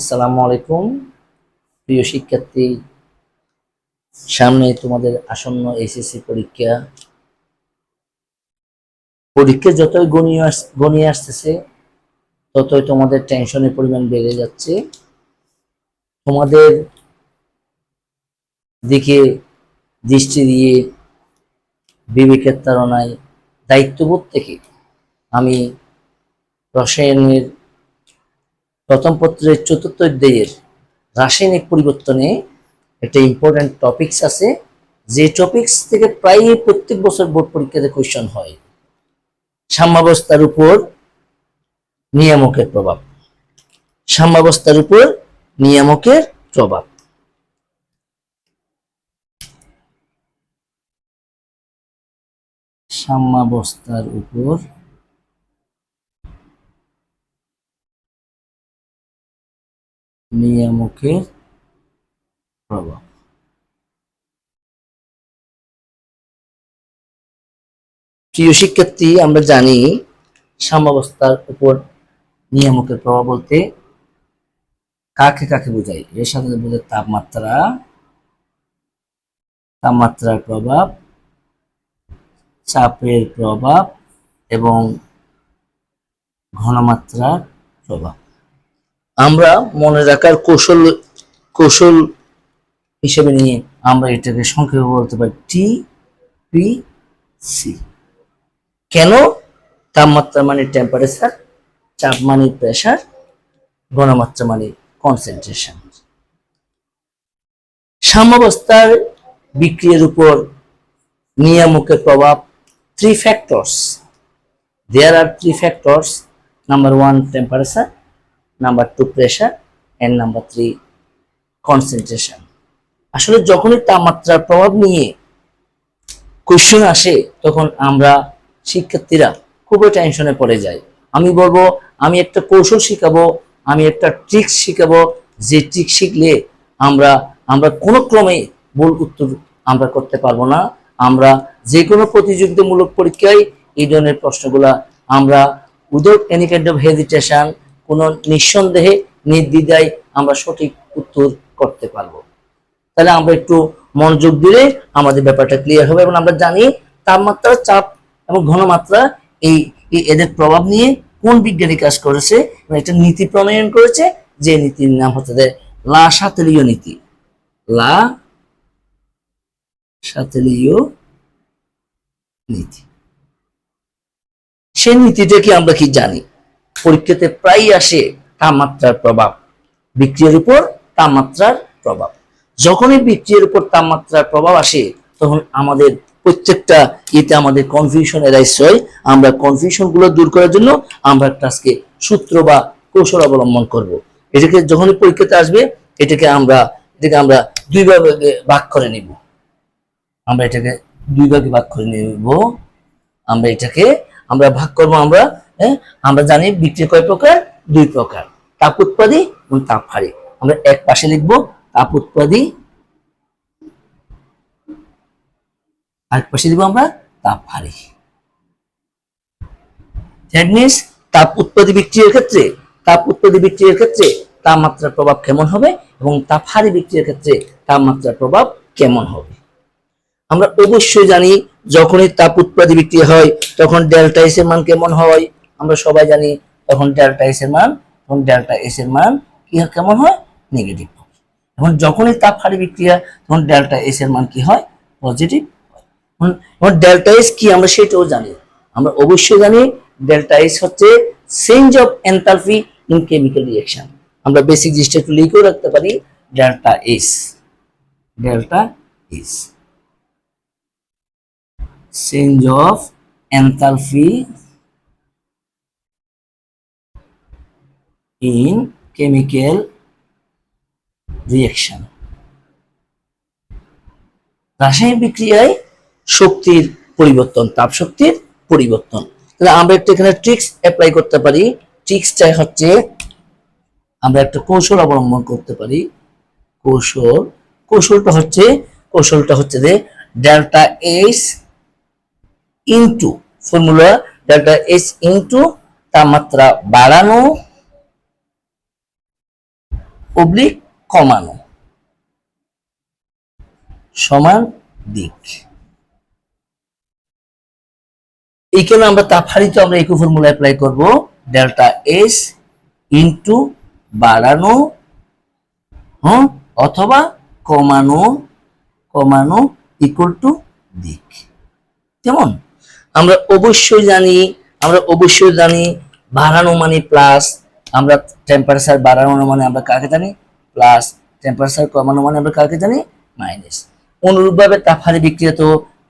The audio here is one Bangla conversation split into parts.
আসসালামু আলাইকুম। প্রিয় শিক্ষার্থী, সামনে তোমাদের আসন্ন এসএসসি পরীক্ষা। পরীক্ষা যতই গণিয়ে গণিয়ে আসতেছে, ততই তোমাদের টেনশনের পরিমাণ বেড়ে যাচ্ছে। তোমাদের দিকে দৃষ্টি দিয়ে বিবেকের তাড়নায় দায়িত্ববোধ থেকে আমি রসায়নের প্রথম পত্রের চতুর্থ অধ্যায়ের রাসায়নিক পরিবর্তনে একটা ইম্পর্টেন্ট টপিকস আছে। যে টপিকস থেকে প্রায় প্রত্যেক বছর বোর্ড পরীক্ষাতে কোয়েশ্চন হয়। সাম্যাবস্থার উপর নিয়ামকের প্রভাব। সাম্যাবস্থার উপর নিয়ামকের প্রভাব। সাম্যাবস্থার উপর নিয়ামকের প্রভাব। প্রিয় শিক্ষার্থী, আমরা জানি সাম্যাবস্থার উপর নিয়ামকের প্রভাব বলতে কাকে কাকে বোঝায়? এর সাথে বোঝায় তাপমাত্রা। তাপমাত্রার প্রভাব, চাপের প্রভাব এবং ঘনমাত্রার প্রভাব। আমরা মনে রাখার কৌশল কৌশল হিসেবে নিয়ে আমরা এটাকে সংক্ষেপে বলতে পারি টি পি সি কেন তাপমাত্রা মানে টেম্পারেচার চাপ মানে প্রেশার ঘনমাত্রা মানে কনসেন্ট্রেশন সাম্যাবস্থার বিক্রিয়ার উপর নিয়ামকের প্রভাব three factors there are three factors number one temperature number two pressure and number three concentration আসলে যখনই তাপমাত্রার প্রভাব নিয়ে কোয়েশ্চেন আসে, তখন আমরা শিক্ষার্থীরা খুবই টেনশনে পড়ে যাই। আমি বলব, আমি একটা কৌশল শিখাবো, আমি একটা ট্রিক্স শিখাবো, যে ট্রিক শিখলে আমরা আমরা কোনো ক্রমে ভুল উত্তর আমরা করতে পারব না। আমরা যে কোনো প্রতিযোগিতামূলক পরীক্ষায় এই ধরনের প্রশ্নগুলা আমরা without any kind of hesitation কোনো নিঃসন্দেহে নির্দ্বিধায় আমরা সঠিক উত্তর করতে পারব। তাহলে আমরা একটু মনোযোগ দিলে আমাদের ব্যাপারটা ক্লিয়ার হবে এবং আমরা জানি তাপমাত্রা চাপ এবং ঘনমাত্রা এই এদের প্রভাব নিয়ে কোন বিজ্ঞানী কাজ করেছে এবং একটা নীতি প্রণয়ন করেছে? যে নীতির নাম হচ্ছে যে লা সাতেলীয় নীতি। লা সাতেলীয় নীতি। সেই নীতিটা কি আমরা কি জানি? পরীক্ষাতে প্রায় আসে তাপমাত্রার প্রভাব, বিক্রিয়ার উপর তাপমাত্রার প্রভাব। যখনই বিক্রিয়ার উপর তাপমাত্রার প্রভাব আসে, তখন আমাদের প্রত্যেকটা ইতে আমাদের কনফিউশন এরাইস হয়। আমরা কনফিউশনগুলো দূর করার জন্য আমরা আজকে সূত্র বা কৌশল অবলম্বন করব। এটাকে যখনই পরীক্ষাতে আসবে, এটাকে আমরা এটাকে আমরা দুই ভাগে ভাগ করে নিব। আমরা এটাকে দুই ভাগে ভাগ করে নিব। আমরা এটাকে, আমরা ভাগ করব, আমরা হ্যাঁ? আমরা জানি বিক্রিয়া কয় প্রকার? দুই প্রকার। তাপ উৎপাদী এবং তাপ হারি। আমরা এক পাশে লিখব তাপ উৎপাদী। আরেক পাশে দিব আমরা তাপ হারি। মিনস তাপ উৎপাদী বিক্রিয়ার ক্ষেত্রে, তাপ উৎপাদী বিক্রিয়ার ক্ষেত্রে তাপমাত্রার প্রভাব কেমন হবে এবং তাপ হারি বিক্রিয়ার ক্ষেত্রে তাপমাত্রার প্রভাব কেমন হবে? আমরা অবশ্যই জানি যখনই তাপ উৎপাদী বিক্রিয়া হয়, তখন ডেল্টা এস এর মান কেমন হয়? আমরা সবাই জানি তখন ডেল্টা এস এর মান, তখন ডেল্টা এস এর মান কি কেমন হয়? নেগেটিভ এবং যখনই তাপ হারি বিক্রিয়া, তখন ডেল্টা এস এর মান কি হয়? পজিটিভ এখন- এখন ডেল্টা এস কি আমরা সেটাও জানি। আমরা অবশ্যই জানি ডেল্টা এস হচ্ছে change of enthalpy in chemical reaction আমরা বেসিক জিনিসটা একটু লিখেও রাখতে পারি delta S delta S change of enthalpy in chemical reaction. রাসায়নিক বিক্রিয়ায় শক্তির পরিবর্তন তাপ শক্তির পরিবর্তন। তাহলে আমরা একটা এখানে ট্রিক্স অ্যাপ্লাই করতে পারি। ট্রিক্সটা হচ্ছে আমরা একটা কৌশল অবলম্বন করতে পারি। কৌশল, কৌশলটা হচ্ছে কৌশলটা হচ্ছে যে delta H into formula delta H into তাপমাত্রা বাড়ানো অবলিক কমানো। সমান দিক। এইখানে আমরা তাপ হারিতে আমরা ফর্মুলা অ্যাপ্লাই করব? ডেল্টা এস ইন্টু বাড়ানো হ্যাঁ অথবা কমানো কমানো ইকুয়াল টু দিক। কেমন? আমরা অবশ্যই জানি, আমরা অবশ্যই জানি বাড়ানো মানে প্লাস আমরা টেম্পারেচার বাড়ানো মানে আমরা কাকে জানি? প্লাস টেম্পারেচার কমানো মানে আমরা কাকে জানি? মাইনাস অনুরূপভাবে তাপহারি বিক্রিয়াত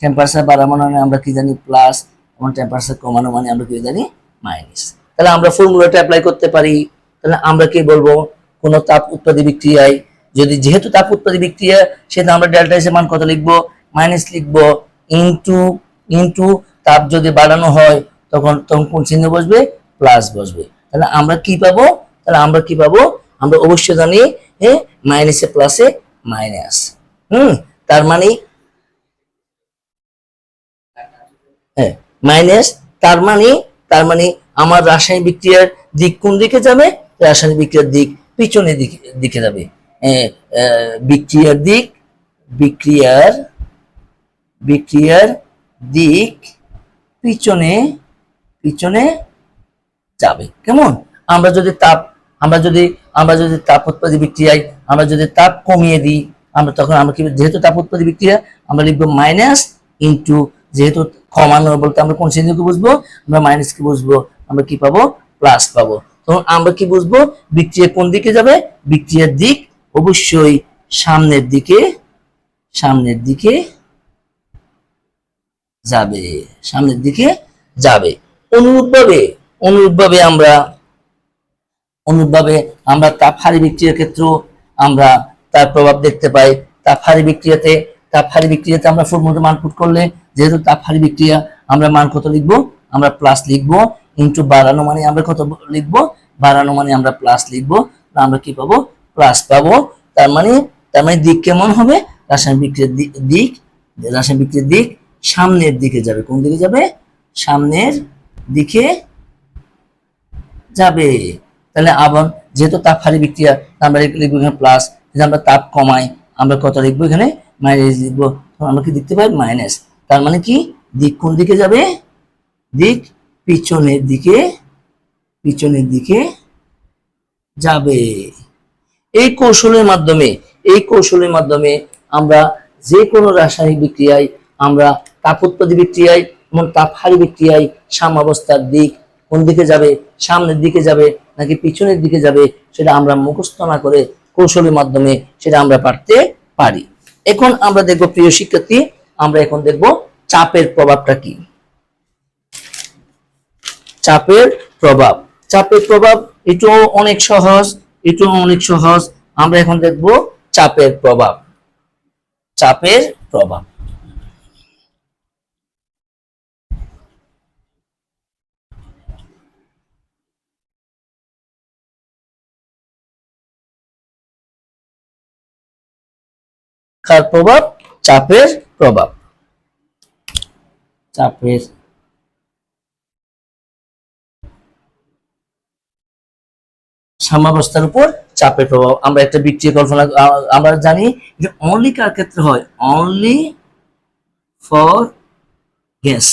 টেম্পারেচার বাড়ানো মানে আমরা কি জানি? প্লাস এবং টেম্পারেচার কমানো মানে আমরা কি জানি? মাইনাস তাহলে আমরা ফর্মুলাটা অ্যাপ্লাই করতে পারি। তাহলে আমরা কি বলব? কোন তাপ উৎপাদী বিক্রিয়ায় যদি যেহেতু তাপ উৎপাদী বিক্রিয়া সেটা আমরা ডেল্টা এসে মান কত লিখব? মাইনাস লিখব। ইনটু ইনটু তাপ যদি বাড়ানো হয়, তখন তখন কোন চিহ্ন বসবে? প্লাস বসবে। তাহলে আমরা কি পাবো? তাহলে আমরা কি পাবো? আমরা অবশ্যই জানি হ্যাঁ মাইনাসে প্লাসে মাইনাস হুম? তার মানে মাইনাস তার মানে তার মানে আমার রাসায়নিক বিক্রিয়ার দিক কোন দিকে যাবে? রাসায়নিক বিক্রিয়ার দিক পিছনের দিকে দিকে যাবে। বিক্রিয়ার দিক, বিক্রিয়ার বিক্রিয়ার দিক পিছনে পিছনে যাবে। কেমন? আমরা যদি তাপ, আমরা যদি আমরা যদি তাপ উৎপাদী বিক্রিয়ায়, আমরা যদি তাপ কমিয়ে দিই, আমরা তখন আমরা কি, যেহেতু তাপ উৎপাদী বিক্রিয়া, আমরা লিখব মাইনাস ইন্টু যেহেতু কমানো বলতে আমরা কোন চিহ্নকে বুঝব? আমরা মাইনাস কি বুঝব। আমরা কি পাবো? প্লাস পাবো। তখন আমরা কি বুঝব? বিক্রিয়া কোন দিকে যাবে? বিক্রিয়ার দিক অবশ্যই সামনের দিকে সামনের দিকে যাবে। সামনের দিকে যাবে। অনুরূপভাবে অনুরূপভাবে আমরা অনুরূপভাবে আমরা তাপহারি বিক্রিয়ার ক্ষেত্রেও আমরা তার প্রভাব দেখতে পাই। তাপহারি বিক্রিয়াতে তাপহারি বিক্রিয়াতে আমরা ফর্মুলা মান পুট করলে, যেহেতু তাপহারি বিক্রিয়া আমরা মান কত লিখব? আমরা প্লাস লিখব ইন্টু বাড়ানো মানে আমরা কত লিখব? বাড়ানো মানে আমরা প্লাস লিখব। আমরা কি পাবো? প্লাস পাবো। তার মানে তার মানে দিক কেমন হবে? রাসায়নিক বিক্রিয়ার দিক, রাসায়নিক বিক্রিয়ার দিক সামনের দিকে যাবে। কোন দিকে যাবে? সামনের দিকে যাবে। তাহলে আবার যেহেতু তাপ হারি বিক্রিয়া আমরা লিখব এখানে প্লাস যদি আমরা তাপ কমাই, আমরা কত লিখব এখানে? মাইনাস লিখব। আমরা কি দেখতে পাই মাইনাস তার মানে কি? দিক কোন দিকে যাবে? দিক পিছনের দিকে পিছনের দিকে যাবে। এই কৌশলের মাধ্যমে, এই কৌশলের মাধ্যমে আমরা যে কোনো রাসায়নিক বিক্রিয়ায়, আমরা তাপ উৎপাদী বিক্রিয়ায় এবং তাপহারি বিক্রিয়ায় সাম্যাবস্থার দিক কোন দিকে যাবে, সামনের দিকে যাবে, নাকি পিছনের দিকে যাবে, সেটা আমরা মুখস্থ না করে কৌশলের মাধ্যমে সেটা আমরা পারতে পারি। এখন আমরা দেখব, প্রিয় শিক্ষার্থী, আমরা এখন দেখব চাপের প্রভাবটা কি। চাপের প্রভাব। চাপের প্রভাব, এটাও অনেক সহজ, এটাও অনেক সহজ। আমরা এখন দেখব চাপের প্রভাব। চাপের প্রভাব। কার প্রভাব? চাপের প্রভাব। চাপের সাম্যাবস্থার উপর চাপের প্রভাব। আমরা একটা বিক্রিয়া কল্পনা আমরা জানি যে অনলি কার ক্ষেত্রে হয়? অনলি ফর গ্যাস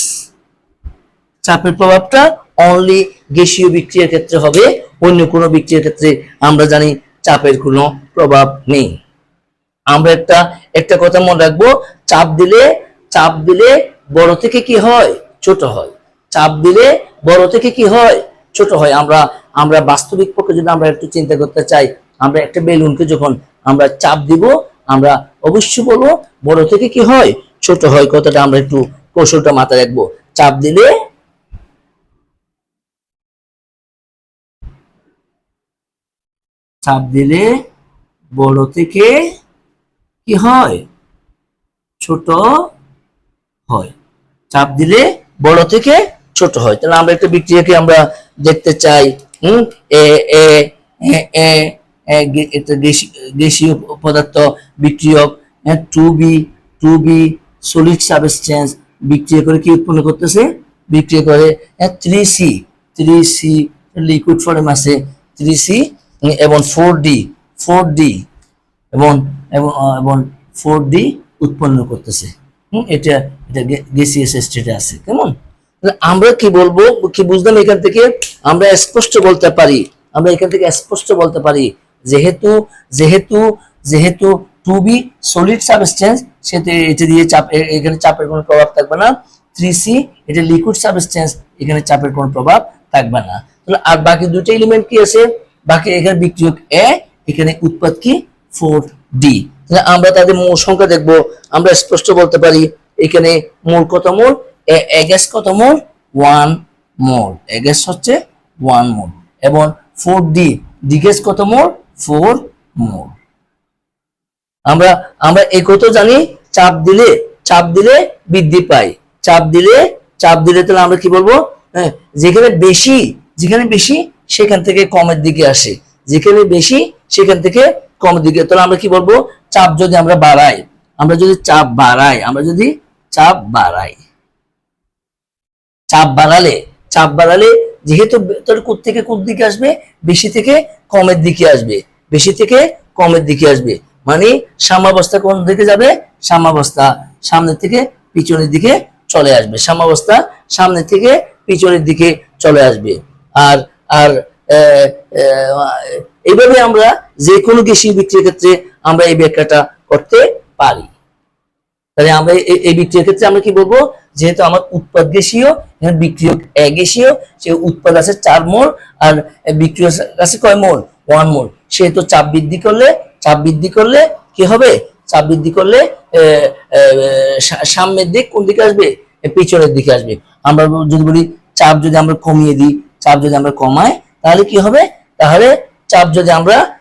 চাপের প্রভাবটা অনলি গ্যাসীয় বিক্রিয়ার ক্ষেত্রে হবে, অন্য কোনো বিক্রিয়ার ক্ষেত্রে আমরা জানি চাপের কোনো প্রভাব নেই। আমরা একটা একটা কথা মনে রাখব, চাপ দিলে চাপ দিলে বড় থেকে কি হয়? ছোট হয়। চাপ দিলে বড় থেকে কি হয়? ছোট হয়। আমরা আমরা বাস্তবিক পক্ষে যদি আমরা একটু চিন্তা করতে চাই, আমরা একটা বেলুনকে যখন আমরা চাপ দিব, আমরা অবশ্যই বলব, বড় থেকে কি হয়? ছোট হয়। কথাটা আমরা একটু কৌশলটা মাথায় রাখব। চাপ দিলে চাপ দিলে বড় থেকে কি হয়? ছোট হয়। চাপ দিলে বড় থেকে ছোট হয়। তাহলে আমরা একটা বিক্রিয়াকে আমরা দেখতে চাই। হুম? এ এ এ গ্যাসীয় পদার্থ বিক্রিয়ক two B two B, solid substance বিক্রিয়া করে কি উৎপন্ন করতেছে? বিক্রিয়া করে three C three C liquid form আছে, থ্রি সি, এবং ফোর ডি ফোর ডি এবং এবং ফোর ডি উৎপন্ন করতেছে। হুম, এটা এটা গেসিয়াস স্টেটে আছে কেমন? আমরা কি বলব কি বুঝলাম এখান থেকে? আমরা স্পষ্ট বলতে পারি আমরা এখান থেকে স্পষ্ট বলতে পারি যেহেতু যেহেতু যেহেতু টু বি সলিড সাবস্টেন্স সেতে এটা দিয়ে চাপ এখানে চাপের কোনো প্রভাব থাকবে না। থ্রি সি এটা লিকুইড সাবস্টেন্স এখানে চাপের কোনো প্রভাব থাকবে না। তাহলে আর বাকি দুটো এলিমেন্ট কি আছে? বাকি এখানে বিক্রিয়ক এ এখানে উৎপাদ কি? ফোর ডি আমরা তাদের মূল সংখ্যা দেখব। আমরা স্পষ্ট বলতে পারি, এখানে মূল কত মোল? এগ্যাস কত মোল? One mole. এগ্যাস হচ্ছে ওয়ান মোল। এবং ফোর ডি ডি গ্যাস কত মোল? Four mole. আমরা আমরা এই কত জানি? চাপ দিলে চাপ দিলে বৃদ্ধি পায় চাপ দিলে চাপ দিলে তাহলে আমরা কি বলব? যেখানে বেশি যেখানে বেশি, সেখান থেকে কমের দিকে আসে। যেখানে বেশি সেখান থেকে কমের দিকে। তাহলে আমরা কি বলব? চাপ যদি আমরা বাড়াই, আমরা যদি চাপ বাড়াই, আমরা যদি চাপ বাড়াই। চাপ বাড়ালে চাপ বাড়ালে যেহেতু তোর কোথ থেকে কোন দিকে আসবে? বেশি থেকে কমের দিকে আসবে। বেশি থেকে কমের দিকে আসবে। মানে সাম্যাবস্থা কোন দিকে যাবে? সাম্যাবস্থা সামনে থেকে পিছনের দিকে চলে আসবে। সাম্যাবস্থা সামনে থেকে পিছনের দিকে চলে আসবে। আর আর এইভাবে আমরা যে কোনো গ্যাসীয় বিক্রিয়ার ক্ষেত্রে আমরা এই ব্যাখ্যাটা করতে পারি। তাহলে আমরা এই- বিক্রিয়ার ক্ষেত্রে আমরা কি বলব? যেহেতু আমার উৎপাদ গ্যাসীয় এখানে বিক্রিয়ক এক গ্যাসীয় সে উৎপাদ আছে চার মোল আর বিক্রিয়ক আছে কয় মোল? One mole. সেহেতু চাপ বৃদ্ধি করলে, চাপ বৃদ্ধি করলে কি হবে? চাপ বৃদ্ধি করলে সামনের দিক কোন দিকে আসবে? পিছনের দিকে আসবে। আমরা যদি বলি, চাপ যদি আমরা কমিয়ে দিই, চাপ যদি আমরা কমাই, তাহলে কি হবে? তাহলে চাপ যদি আমরা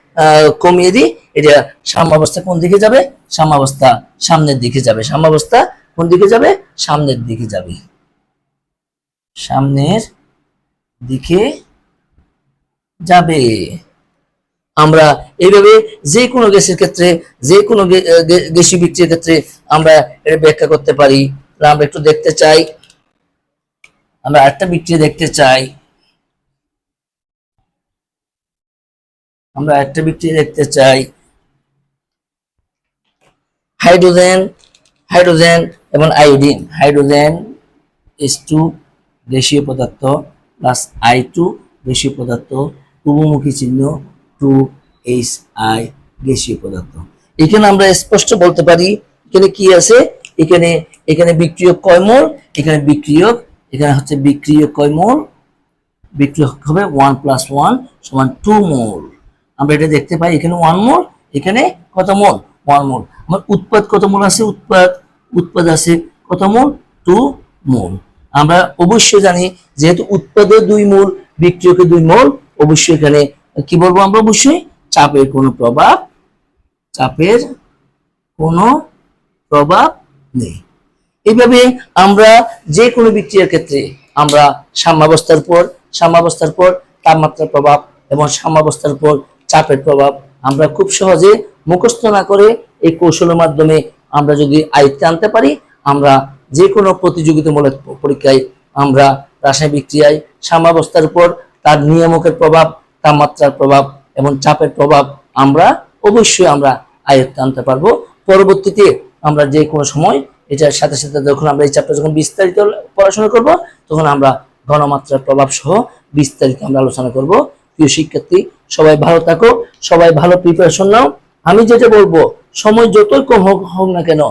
কমিয়ে দিই, এটা সাম্যাবস্থা কোন দিকে যাবে? সাম্যাবস্থা সামনের দিকে যাবে। সাম্যাবস্থা কোন দিকে যাবে? সামনের দিকে যাবে। সামনের দিকে যাবে। আমরা এইভাবে যে কোনো গ্যাসের ক্ষেত্রে, যে কোনো গে- গে- গ্যাসীয় বিক্রিয়ার ক্ষেত্রে আমরা এটা ব্যাখ্যা করতে পারি। আমরা একটু দেখতে চাই। আমরা একটা বিক্রিয়া দেখতে চাই। আমরা বিক্রিয়া দেখতে চাই। হাইড্রোজেন হাইড্রোজেন এবং আয়োডিন। হাইড্রোজেন এস টু দেশীয় পদার্থ প্লাস আই টু দেশীয় পদার্থ। পূর্বমুখী চিহ্ন টু এইচ আই দেশীয় পদার্থ। এখানে আমরা স্পষ্ট বলতে পারি, এখানে কি আছে? এখানে এখানে বিক্রিয়ক কয়মোল, এখানে বিক্রিয়ক, এখানে হচ্ছে বিক্রিয়ক কয় মোল বিক্রিয়ক হবে ওয়ান প্লাস ওয়ান সমান টু মোল। আমরা এটা দেখতে পাই, এখানে ওয়ান মোল এখানে কত মোল ওয়ান মোল আমার উৎপাদ কত মোল আছে? উৎপাদ উৎপাদ আছে কত মোল টু মোল আমরা অবশ্যই জানি, যেহেতু উৎপাদে দুই মোল বিক্রিয়কে দুই মোল অবশ্যই এখানে কি বলব আমরা অবশ্যই? চাপের কোনো প্রভাব, চাপের কোনো প্রভাব নেই। এইভাবে আমরা যে কোনো বিক্রিয়ার ক্ষেত্রে আমরা সাম্যাবস্থার পর সাম্যাবস্থার পর তাপমাত্রার প্রভাব এবং সাম্যাবস্থার পর চাপের প্রভাব আমরা খুব সহজে মুখস্থ না করে এই কৌশলের মাধ্যমে আমরা যদি আয়ত্তে আনতে পারি, আমরা যে কোনো প্রতিযোগিতামূলক পরীক্ষায় আমরা রাসায়নিক বিক্রিয়ায় সাম্যাবস্থার উপর তার নিয়ামকের প্রভাব, তাপমাত্রার প্রভাব এবং চাপের প্রভাব আমরা অবশ্যই আমরা আয়ত্তে আনতে পারব। পরবর্তীতে আমরা যে কোনো সময় এটার সাথে সাথে যখন আমরা এই চাপটা যখন বিস্তারিত পড়াশোনা করব, তখন আমরা ঘনমাত্রার প্রভাব সহ বিস্তারিত আমরা আলোচনা করব। প্রিয় শিক্ষার্থী, সবাই ভালো থাকো, সবাই ভালো প্রিপারেশন নাও। আমি যেটা বলব, সময় যতই কম হোক হোক না কেন,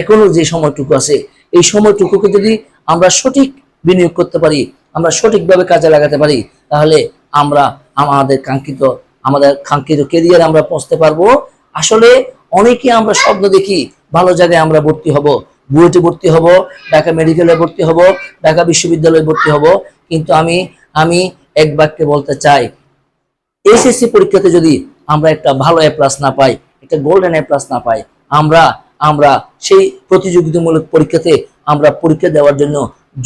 এখনও যে সময়টুকু আছে, এই সময়টুকুকে যদি আমরা সঠিক বিনিয়োগ করতে পারি, আমরা সঠিকভাবে কাজে লাগাতে পারি, তাহলে আমরা আমাদের কাঙ্ক্ষিত আমাদের কাঙ্ক্ষিত কেরিয়ার আমরা পৌঁছতে পারব। আসলে অনেকে আমরা স্বপ্ন দেখি, ভালো জায়গায় আমরা ভর্তি হব বুয়েটে ভর্তি হব, ঢাকা মেডিকেলে ভর্তি হব, ঢাকা বিশ্ববিদ্যালয়ে ভর্তি হব। কিন্তু আমি আমি এক বাক্যে বলতে চাই এসএসসি পরীক্ষাতে যদি আমরা একটা ভালো এ প্লাস না পাই, একটা গোল্ডেন এ প্লাস না পাই, আমরা আমরা সেই প্রতিযোগিতামূলক পরীক্ষাতে আমরা পরীক্ষা দেওয়ার জন্য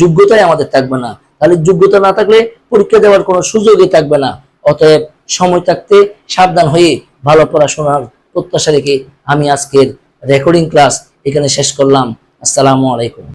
যোগ্যতাই আমাদের থাকবে না। তাহলে যোগ্যতা না থাকলে পরীক্ষা দেওয়ার কোনো সুযোগই থাকবে না। অতএব সময় থাকতে সাবধান হয়ে ভালো পড়াশোনার প্রত্যাশা রেখে আমি আজকের রেকর্ডিং ক্লাস এখানে শেষ করলাম। আসসালামু আলাইকুম।